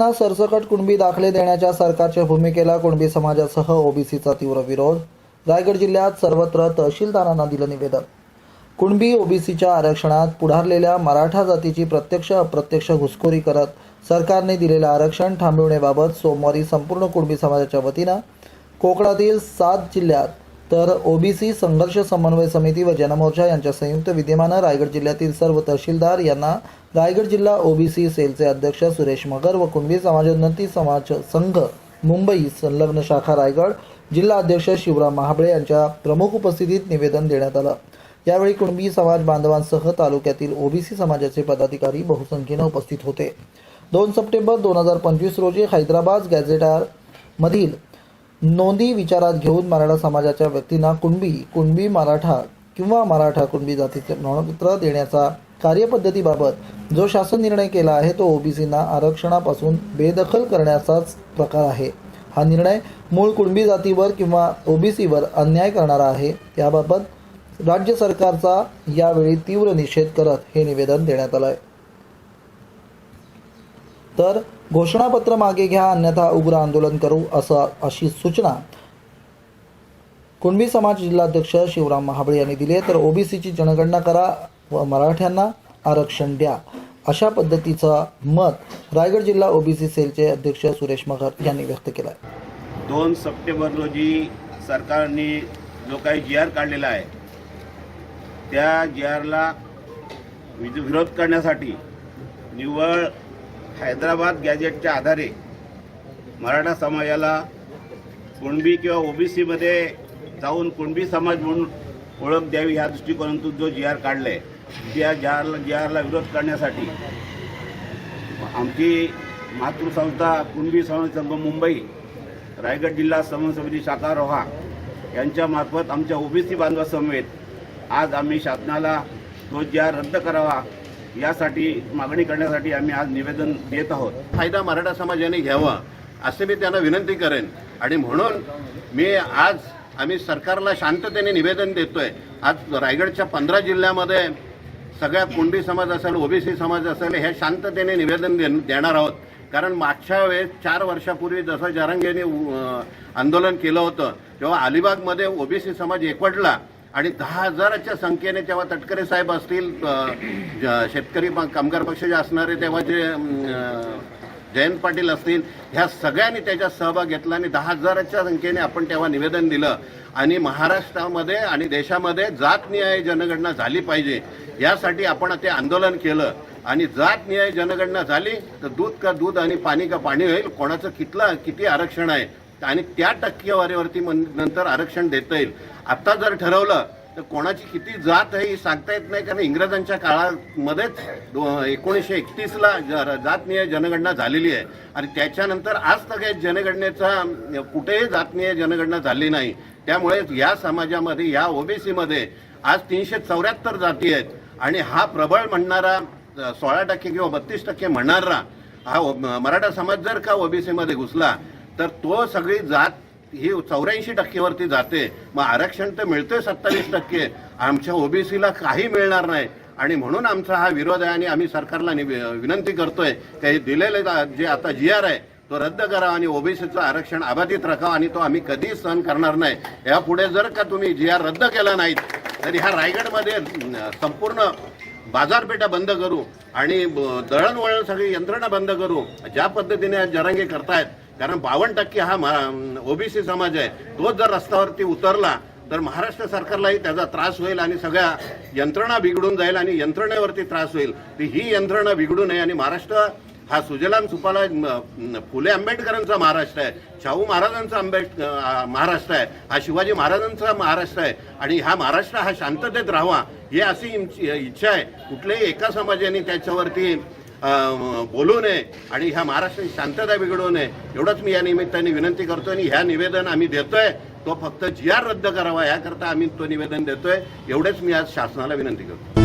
मराठ्यांना सरसकट कुणबी दाखले देण्याच्या सरकारच्या भूमिकेला कुणबी समाजासह ओबीसीचा तीव्र विरोध. रायगड जिल्ह्यात सर्वत्र तहसीलदारांना दिलं निवेदन. कुणबी ओबीसीच्या आरक्षणात पुढारलेल्या मराठा जातीची प्रत्यक्ष अप्रत्यक्ष घुसखोरी करत सरकारने दिलेलं आरक्षण थांबविण्याबाबत सोमवारी संपूर्ण कुणबी समाजाच्या वतीनं कोकणातील सात जिल्ह्यात तर ओबीसी संघर्ष समन्वय समिती व जनमोर्चा यांच्या संयुक्त विद्यमानं रायगड जिल्ह्यातील सर्व तहसीलदार यांना रायगड जिल्हा ओबीसी सेलचे अध्यक्ष सुरेश मगर व कुणबी समाजोन्नती समाज संघ मुंबई संलग्न शाखा रायगड जिल्हा अध्यक्ष शिवराम महाबळे यांच्या प्रमुख उपस्थितीत निवेदन देण्यात आलं. यावेळी कुणबी समाज बांधवांसह तालुक्यातील ओबीसी समाजाचे पदाधिकारी बहुसंख्येनं उपस्थित होते. दोन सप्टेंबर दोन हजार पंचवीस रोजी हैदराबाद गॅझेटार मधील नोंदी विचारात घेऊन मराठा समाजाच्या व्यक्तींना कुणबी कुणबी मराठा किंवा मराठा कुणबी जातीचे प्रमाणपत्र देण्याचा कार्यपद्धतीबाबत जो शासन निर्णय केला आहे तो ओबीसींना आरक्षणापासून बेदखल करण्याचाच प्रकार आहे. हा निर्णय मूळ कुणबी जातीवर किंवा ओबीसीवर अन्याय करणारा आहे. याबाबत राज्य सरकारचा यावेळी तीव्र निषेध करत हे निवेदन देण्यात आलं आहे तर घोषणापत्र मागे घ्या अन्यथा उग्र आंदोलन करू असं अशी सूचना कुणबी समाज जिल्हाध्यक्ष शिवराम महाबळे यांनी दिली आहे. तर ओबीसीची जनगणना करा व मराठ्यांना आरक्षण द्या. अशा पद्धतीचं मत रायगड जिल्हा ओबीसी सेलचे अध्यक्ष सुरेश मगर यांनी व्यक्त केलं आहे दोन सप्टेंबर रोजी सरकारने जो काही जी आर काढलेला आहे त्या जी आरला विरोध करण्यासाठी निव्वळ हैदराबाद गॅजेटच्या आधारे मराठा समाजाला कुणबी किंवा ओबीसीमध्ये जाऊन कुणबी समाज म्हणून ओळख द्यावी ह्या दृष्टिकोनातून जो जी आर काढला आहे त्या जी आरला जी आरला विरोध करण्यासाठी आमची मातृसंस्था कुणबी समाज संघ मुंबई रायगड जिल्हा समन्वय समिती शाखा रोहा यांच्यामार्फत आमच्या ओबीसी बांधवासमवेत आज आम्ही शासनाला तो जी आर रद्द करावा यासाठी मागणी करण्यासाठी आम्ही आज निवेदन देत आहोत. फायदा मराठा समाजाने घ्यावा असे मी त्यांना विनंती करेन. आणि म्हणून मी आज आम्ही सरकारला शांततेने निवेदन देतोय. आज रायगडच्या पंधरा जिल्ह्यामध्ये सगळ्या कोंडी समाज असेल ओबीसी समाज असेल हे शांततेने निवेदन दे देणार आहोत. कारण मागच्या वेळेस चार वर्षापूर्वी जसं जारंगेने आंदोलन केलं होतं तेव्हा अलिबागमध्ये ओबीसी समाज एकवटला. आणि दहा हजाराच्या संख्येने तेव्हा तटकरे साहेब असतील ज- शेतकरी कामगार पक्ष जे असणारे तेव्हा जे जयंत पाटील असतील ह्या सगळ्यांनी त्याच्यात सहभाग घेतला आणि दहा हजाराच्या संख्येने आपण तेव्हा निवेदन दिलं. आणि महाराष्ट्रामध्ये आणि देशामध्ये जातनिहाय जनगणना झाली पाहिजे यासाठी आपण ते आंदोलन केलं. आणि जातनिहाय जनगणना झाली तर दूध का दूध आणि पाणी का पाणी होईल कोणाचं कितलं किती आरक्षण आहे आणि त्या टक्केवारीवरती नंतर आरक्षण देता येईल. आता जर ठरवलं तर कोणाची किती जात आहे सांगता येत नाही कारण इंग्रजांच्या काळामध्येच दो- एकोणीसशे एकतीसला जातनीय जनगणना झालेली आहे. आणि त्याच्यानंतर आज तक जनगणनेचा कुठेही जातनीय जनगणना झाली नाही. त्यामुळे या समाजामध्ये या ओबीसीमध्ये आज तीनशे चौऱ्याहत्तर जाती आहेत. आणि हा प्रबळ म्हणणारा सोळा टक्के किंवा बत्तीस टक्के म्हणणारा हा ओ- मराठा समाज जर का ओबीसीमध्ये घुसला तर तो सगळी जात ही चौऱ्याऐंशी टक्केवरती जाते. मग आरक्षण तर मिळतंय सत्तावीस टक्के. आमच्या ओबीसीला काही मिळणार नाही. आणि म्हणून आमचा हा विरोध आहे आणि आम्ही सरकारला विनंती करतोय. की हे दिलेले जा- जे आता जी आर आहे तो रद्द करावा आणि ओबीसीचं आरक्षण अबाधित राखावं आणि तो आम्ही कधीच सहन करणार नाही. यापुढे जर का तुम्ही जी आर रद्द केला नाहीत तर ह्या रायगडमध्ये संपूर्ण बाजारपेठा बंद करू आणि ब- दळणवळण सगळी यंत्रणा बंद करू. ज्या पद्धतीने जरांगे करतायत कारण बावन्न टक्के हा ओबीसी समाज आहे. तोच जर रस्त्यावरती उतरला तर महाराष्ट्र सरकारलाही त्याचा त्रास होईल आणि सगळ्या यंत्रणा बिघडून जाईल आणि यंत्रणेवरती त्रास होईल. तर ही यंत्रणा बिघडू नये आणि महाराष्ट्र हा सुजलाम सुपाला फुले आंबेडकरांचा महाराष्ट्र आहे. शाहू महाराजांचा आंबेड महाराष्ट्र आहे. हा शिवाजी महाराजांचा महाराष्ट्र आहे. आणि हा महाराष्ट्र हा शांततेत राहावा ही अशी इच्छा आहे. कुठल्याही एका समाजाने त्याच्यावरती बोलू नये आणि ह्या महाराष्ट्राची शांतता बिघडवू नये एवढंच मी या निमित्ताने विनंती करतो आणि ह्या निवेदन आम्ही देतोय तो फक्त जी आर रद्द करावा याकरता आम्ही तो निवेदन देतोय एवढेच मी आज शासनाला विनंती करतो.